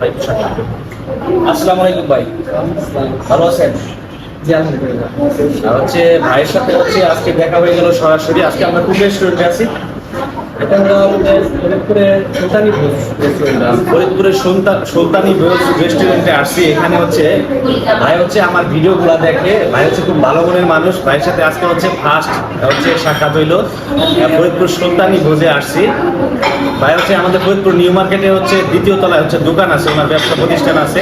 ভাই আসসালামু আলাইকুম ভাই। ভালো আছেন? আর হচ্ছে ভাইয়ের সাথে হচ্ছে আজকে দেখা হয়ে গেল সরাসরি। আজকে আমরা খুব রেস্টুরেন্টে আছি। এটা হলো আমাদের ফরিদপুরে সুলতানি ভোজ। সুলতা- সুলতানি ভোজ রেস্টুরেন্টে আসছি। এখানে হচ্ছে ভাই হচ্ছে আমার ভিডিওগুলো দেখে। ভাই হচ্ছে খুব ভালো মনের মানুষ। ভাইয়ের সাথে আজকে হচ্ছে ফার্স্ট হচ্ছে সাক্ষাৎ হইল। ফরিদপুর সুলতানি ভোজে আসছি। ভাই হচ্ছে আমাদের ফরিদপুর নিউ মার্কেটে হচ্ছে দ্বিতীয় তলায় হচ্ছে দোকান আছে, ওনার ব্যবসা প্রতিষ্ঠান আছে।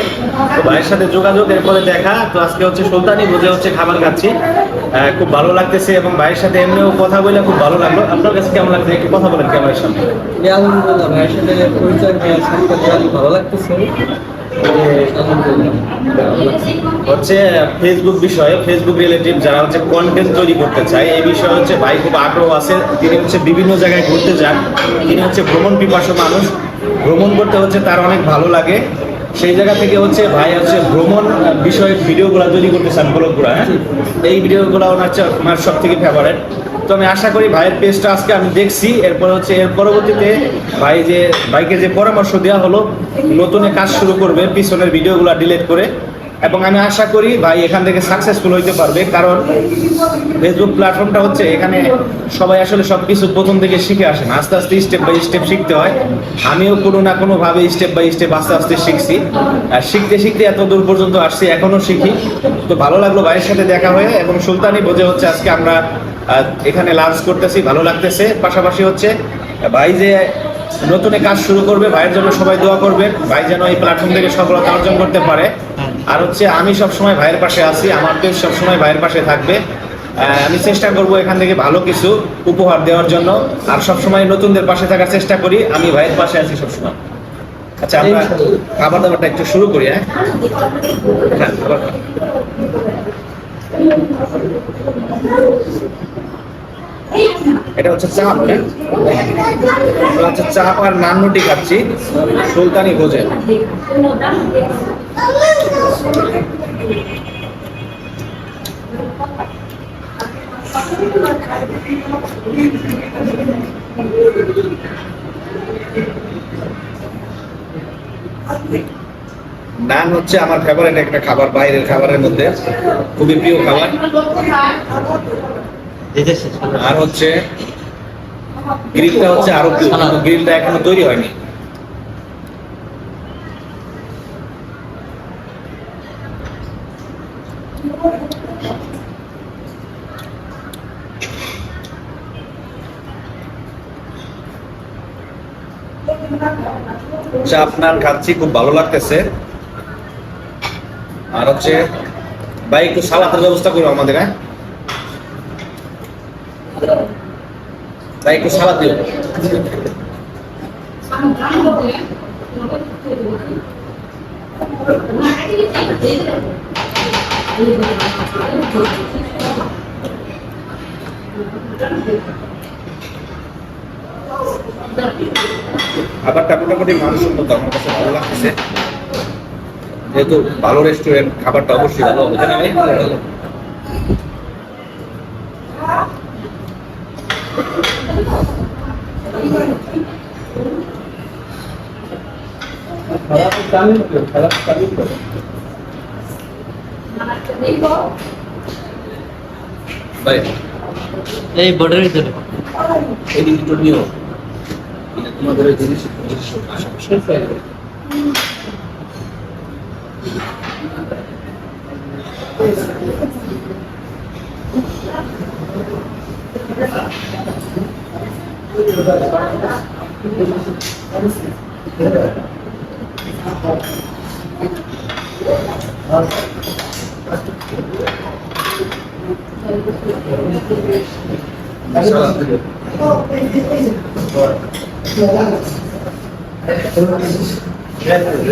তো ভাইয়ের সাথে যোগাযোগ, এরপরে দেখা। তো আজকে হচ্ছে সুলতানি ভোজে হচ্ছে খাবার খাচ্ছি। খুব ভালো লাগতেছে এবং ভাইয়ের সাথে এমনিও কথা বলে খুব ভালো লাগল। আপনার কাছে কেমন লাগছে? একটু কথা বলেন। ক্যামেরার সামনে। আলহামদুলিল্লাহ ভাইয়ের সাথে পরিচয় সাক্ষাৎ ভালো লাগতেছে। হচ্ছে ফেসবুক বিষয়ে ফেসবুক রিলেটিভ যারা হচ্ছে কন্টেন্ট তৈরি করতে চায় এই বিষয়ে হচ্ছে ভাই খুব আগ্রহ আছে। তিনি হচ্ছে বিভিন্ন জায়গায় ঘুরতে যান। তিনি হচ্ছে ভ্রমণ পিপাসু মানুষ। ভ্রমণ করতে হচ্ছে তার অনেক ভালো লাগে। সেই জায়গা থেকে হচ্ছে ভাই হচ্ছে ভ্রমণ বিষয়ে ভিডিওগুলো তৈরি করতে চান, ব্লগগুলো হ্যাঁ? এই ভিডিওগুলো ওনার আমার সব থেকে ফেভারেট তো আমি আশা করি ভাইয়ের পেজটা আজকে আমি দেখছি, এরপর হচ্ছে এর পরবর্তীতে ভাই যে, ভাইকে যে পরামর্শ দেওয়া হলো, নতুন কাজ শুরু করবে, পিছনের ভিডিওগুলো ডিলিট করে। এবং আমি আশা করি ভাই এখান থেকে সাকসেসফুল হইতে পারবে, কারণ ফেসবুক প্ল্যাটফর্মটা হচ্ছে এখানে সবাই আসলে সব কিছু প্রথম থেকে শিখে আসে না। আস্তে আস্তে স্টেপ বাই স্টেপ শিখতে হয়। আমিও কোনো না কোনোভাবে স্টেপ বাই স্টেপ আস্তে আস্তে শিখছি। আর শিখতে শিখতে এত দূর পর্যন্ত আসছি এখনও শিখি। তো ভালো লাগল ভাইয়ের সাথে দেখা হয়ে এবং সুলতানি বোঝে হচ্ছে আজকে আমরা এখানে লাঞ্চ করতেছি, ভালো লাগতেছে। পাশাপাশি হচ্ছে ভাই যে নতুনে কাজ শুরু করবে, ভাইয়ের জন্য সবাই দোয়া করবেন ভাই যেন এই প্ল্যাটফর্ম থেকে সফলতা অর্জন করতে পারে। আর হচ্ছে আমি সবসময় ভাইয়ের পাশে আছি আমার পেজ সবসময় ভাইয়ের পাশে থাকবে। আমি চেষ্টা করব এখান থেকে ভালো কিছু উপহার দেওয়ার জন্য। আর সবসময় নতুনদের পাশে থাকার চেষ্টা করি আমি ভাইয়ের পাশে আছি সবসময়। আচ্ছা আমরা খাবার দাবারটা একটু শুরু করি হ্যাঁ? হ্যাঁ। এটা হচ্ছে চাপ হ্যাঁ এটা হচ্ছে চাপ আর নান রুটি খাচ্ছি। সুলতানি ভোজে। নান হচ্ছে আমার ফেভারিট একটা খাবার, বাইরের খাবারের মধ্যে। খুবই প্রিয় খাবার। আর হচ্ছে গ্রিলটা হচ্ছে আরও গ্রিলটা এখনও তৈরি হয়নি। চাপ নান খাচ্ছি, খুব ভালো লাগতেছে। আর হচ্ছে, ভাই, একটু সালাতের ব্যবস্থা করো আমাদের হ্যাঁ? ভাই একটু সালাদ দিও। খাবারটা মোটামুটি মানুষের মতো আমার কাছে ভালো লাগতেছে। যেহেতু ভালো রেস্টুরেন্ট খাবারটা অবশ্যই ভালো হবে खराब शामिल करो खराब शामिल करो बाय এই বর্ডার দিতে হবে এই দিকটা নিও এটা তোমাদের জিনিস জিনিস আশা করি Thank you.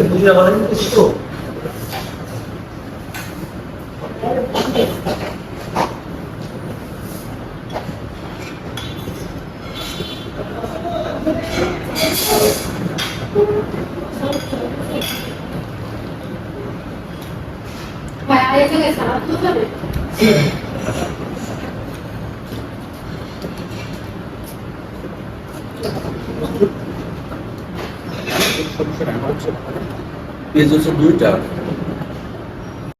그냥 하는 뜻이고 와야 중에 사람 누구를? 예수님 누구죠?